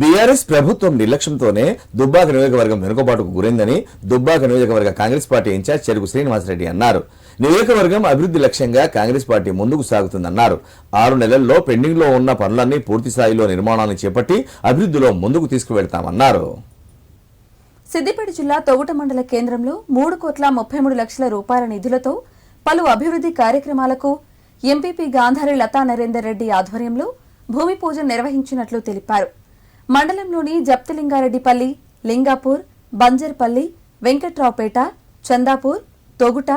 BRS ప్రభుత్వం నిర్లక్ష్యంతోనే దుబ్బాక నియోజకవర్గం వెనుకబాటుకు గురైందని దుబ్బాక నియోజకవర్గ కాంగ్రెస్ పార్టీ ఇన్ఛార్జ్ చెరుకు శ్రీనివాసరెడ్డి అన్నారు. నియోజకవర్గం అభివృద్ధి లక్ష్యంగా కాంగ్రెస్ పార్టీ ముందుకు సాగుతుందన్నారు. ఆరు నెలల్లో పెండింగ్లో ఉన్న పనులన్నీ పూర్తి స్థాయిలో నిర్మాణాన్ని చేపట్టి అభివృద్ధిలో ముందుకు తీసుకువెళ్తామన్నారు. సిద్దిపేట జిల్లా తొగుట మండల కేంద్రంలో మూడు కోట్ల ముప్పై మూడు లక్షల రూపాయల నిధులతో పలు అభివృద్ధి కార్యక్రమాలకు ఎంపీపీ గాంధారి లతా నరేందర్ రెడ్డి ఆధ్వర్యంలో భూమి పూజ నిర్వహించినట్లు తెలిపారు. మండలంలోని జప్తిలింగారెడ్డిపల్లి లింగాపూర్ బంజర్పల్లి వెంకట్రావుపేట చందాపూర్ తొగుట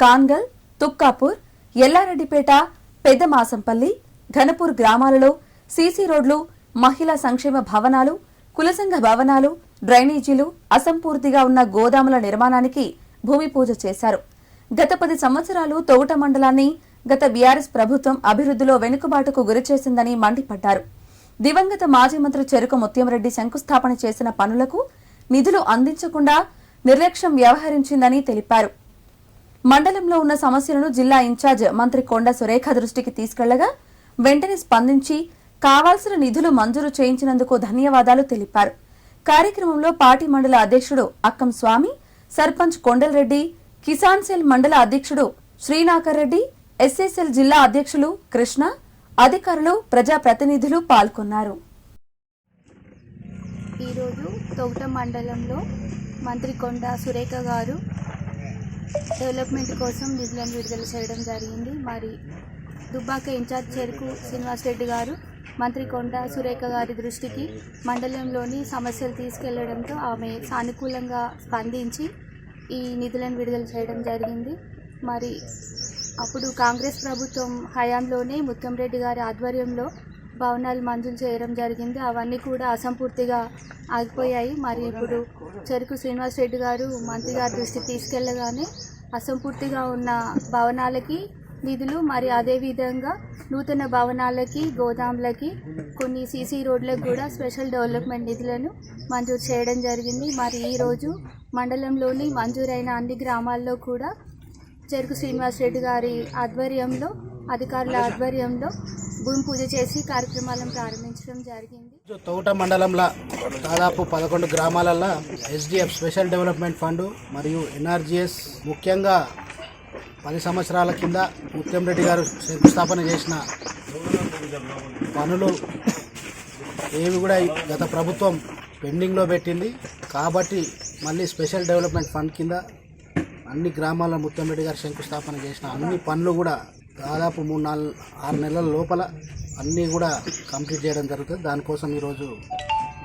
కాన్గల్ తుక్కాపూర్ ఎల్లారెడ్డిపేట పెద్దమాసంపల్లి ఘనపూర్ గ్రామాలలో సీసీ రోడ్లు మహిళా సంక్షేమ భవనాలు కులసంఘ భవనాలు డ్రైనేజీలు అసంపూర్తిగా ఉన్న గోదాముల నిర్మాణానికి భూమి పూజ చేశారు. గత పది సంవత్సరాలు తొగుట మండలాన్ని గత బీఆర్ఎస్ ప్రభుత్వం అభివృద్ధిలో వెనుకబాటుకు గురిచేసిందని మండిపడ్డారు. దివంగత మాజీ మంత్రి చెరుకు ముత్యంరెడ్డి శంకుస్థాపన చేసిన పనులకు నిధులు అందించకుండా నిర్లక్ష్యం వ్యవహరించిందని తెలిపారు. మండలంలో ఉన్న సమస్యలను జిల్లా ఇన్ఛార్జ్ మంత్రి కొండ సురేఖ దృష్టికి తీసుకెళ్ళగా వెంటనే స్పందించి కావాల్సిన నిధులు మంజూరు చేయించినందుకు ధన్యవాదాలు తెలిపారు. కార్యక్రమంలో పార్టీ మండల అధ్యక్షుడు అక్కం స్వామి సర్పంచ్ కొండలరెడ్డి కిసాన్ సెల్ మండల అధ్యక్షుడు శ్రీనాకర్ రెడ్డి ఎస్ఎస్ఎల్ జిల్లా అధ్యక్షులు కృష్ణ అధికారులు ప్రజాప్రతినిధులు పాల్గొన్నారు. ఈరోజు తొగట మండలంలో మంత్రి కొండ సురేఖ గారు డెవలప్మెంట్ కోసం నిధులను విడుదల చేయడం జరిగింది. మరి దుబ్బాక ఇన్ఛార్జ్ చెరుకు శ్రీనివాస్ రెడ్డి గారు మంత్రి కొండ సురేఖ గారి దృష్టికి మండలంలోని సమస్యలు తీసుకెళ్ళడంతో ఆమె సానుకూలంగా స్పందించి ఈ నిధులను విడుదల చేయడం జరిగింది. మరి అప్పుడు కాంగ్రెస్ ప్రభుత్వం హయాంలోనే ముత్తంరెడ్డి గారి ఆధ్వర్యంలో భవనాలు మంజూరు చేయడం జరిగింది. అవన్నీ కూడా అసంపూర్తిగా ఆగిపోయాయి. మరి ఇప్పుడు చెరుకు శ్రీనివాస్ రెడ్డి గారు మంత్రి గారి దృష్టికి తీసుకెళ్ళగానే అసంపూర్తిగా ఉన్న భవనాలకి నిధులు మరి అదేవిధంగా నూతన భవనాలకి గోదాములకి కొన్ని సీసీ రోడ్లకు కూడా స్పెషల్ డెవలప్మెంట్ నిధులను మంజూరు చేయడం జరిగింది. మరి ఈరోజు మండలంలోని మంజూరైన అన్ని గ్రామాల్లో కూడా చెరుకు శ్రీనివాస్ రెడ్డి గారి ఆధ్వర్యంలో అధికారుల ఆధ్వర్యంలో భూమి పూజ చేసి కార్యక్రమాలను ప్రారంభించడం జరిగింది. తోట మండలంలో దాదాపు పదకొండు గ్రామాలలో ఎస్డిఎఫ్ స్పెషల్ డెవలప్మెంట్ ఫండ్ మరియు ఎన్ఆర్జిఎస్ ముఖ్యంగా పది సంవత్సరాల కింద ముత్యంరెడ్డి గారు శంకుస్థాపన చేసిన పనులు ఏవి కూడా గత ప్రభుత్వం పెండింగ్లో పెట్టింది. కాబట్టి మళ్ళీ స్పెషల్ డెవలప్మెంట్ ఫండ్ కింద అన్ని గ్రామాల ముత్తంరెడ్డి గారు శంకుస్థాపన చేసిన అన్ని పనులు కూడా దాదాపు మూడు నాలుగు ఆరు నెలల లోపల అన్నీ కూడా కంప్లీట్ చేయడం జరుగుతుంది. దానికోసం ఈరోజు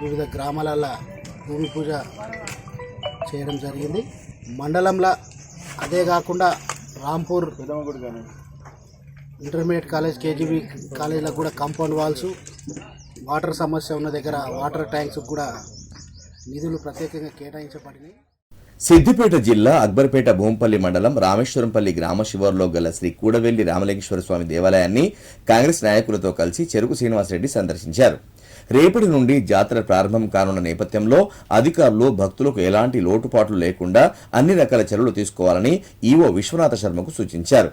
వివిధ గ్రామాలలో భూమి పూజ చేయడం జరిగింది. మండలంలో అదే కాకుండా రాంపూర్ ఇంటర్మీడియట్ కాలేజ్ కేజీబీ కాలేజీలకు కూడా కాంపౌండ్ వాల్స్ వాటర్ సమస్య ఉన్న దగ్గర వాటర్ ట్యాంక్స్ కూడా నిధులు ప్రత్యేకంగా కేటాయించబడినాయి. సిద్దిపేట జిల్లా అక్బర్పేట భూంపల్లి మండలం రామేశ్వరంపల్లి గ్రామ శివారులో గల శ్రీ కూడవెల్లి రామలింగేశ్వర స్వామి దేవాలయాన్ని కాంగ్రెస్ నాయకులతో కలిసి చెరుకు శ్రీనివాసరెడ్డి సందర్శించారు. రేపటి నుండి జాతర ప్రారంభం కానున్న నేపథ్యంలో అధికారులు భక్తులకు ఎలాంటి లోటుపాట్లు లేకుండా అన్ని రకాల చర్యలు తీసుకోవాలని ఈవో విశ్వనాథ శర్మకు సూచించారు.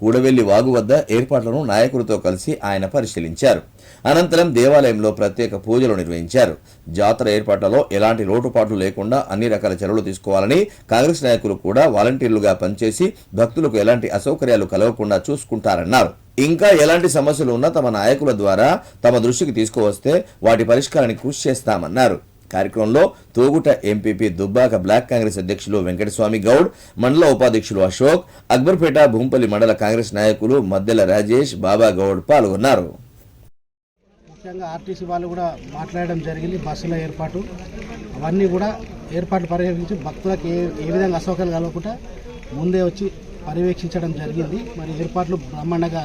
కూడవెల్లి వాగు వద్ద ఏర్పాట్లను నాయకులతో కలిసి ఆయన పరిశీలించారు. అనంతరం దేవాలయంలో ప్రత్యేక పూజలు నిర్వహించారు. జాతర ఏర్పాట్లలో ఎలాంటి లోటుపాట్లు లేకుండా అన్ని రకాల చర్యలు తీసుకోవాలని కాంగ్రెస్ నాయకులు కూడా వాలంటీర్లుగా పనిచేసి భక్తులకు ఎలాంటి అసౌకర్యాలు కలగకుండా చూసుకుంటారన్నారు. ఇంకా ఎలాంటి సమస్యలు ఉన్నా తమ నాయకుల ద్వారా తమ దృష్టికి తీసుకువస్తే వాటి పరిష్కారానికి కృషి చేస్తామన్నారు. కార్యక్రమంలో Thoguta MPP Dubbaka block Congress అధ్యక్షులు వెంకటస్వామి గౌడ్ మండల ఉపాధ్యక్షులు అశోక్ అక్బర్పేట భూంపల్లి మండల కాంగ్రెస్ నాయకులు మద్దెల రాజేష్ బాబా గౌడ్ పాల్గొన్నారు. ముఖ్యంగా ఆర్టీసీ వాళ్ళు కూడా మాట్లాడడం జరిగింది బస్సుల ఏర్పాటు. అవన్నీ కూడా ఏర్పాట్లు పర్యవేక్షించి భక్తులకు ఏ ఏ విధంగా అసౌకర్యాలు కలగకుండా ముందే వచ్చి పర్యవేక్షించడం జరిగింది. మరి ఏర్పాట్లు బ్రహ్మాండంగా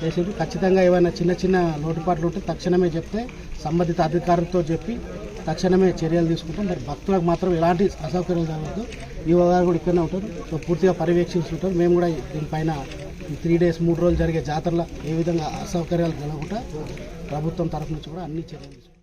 చేసేది ఖచ్చితంగా ఏమైనా చిన్న చిన్న లోటుపాట్లు ఉంటే తక్షణమే చెప్తే సంబంధిత అధికారులతో చెప్పి తక్షణమే చర్యలు తీసుకుంటాం. మరి భక్తులకు మాత్రం ఎలాంటి అసౌకర్యాలు కలగదు ఈ గారు కూడా ఇక్కడనే ఉంటారు. సో పూర్తిగా పర్యవేక్షిస్తుంటారు మేము కూడా దీనిపైన త్రీ డేస్ మూడు రోజులు జరిగే జాతరలో ఏ విధంగా అసౌకర్యాలు కలగకుండా ప్రభుత్వం తరఫు నుంచి కూడా అన్ని చర్యలు తీసుకుంటాం.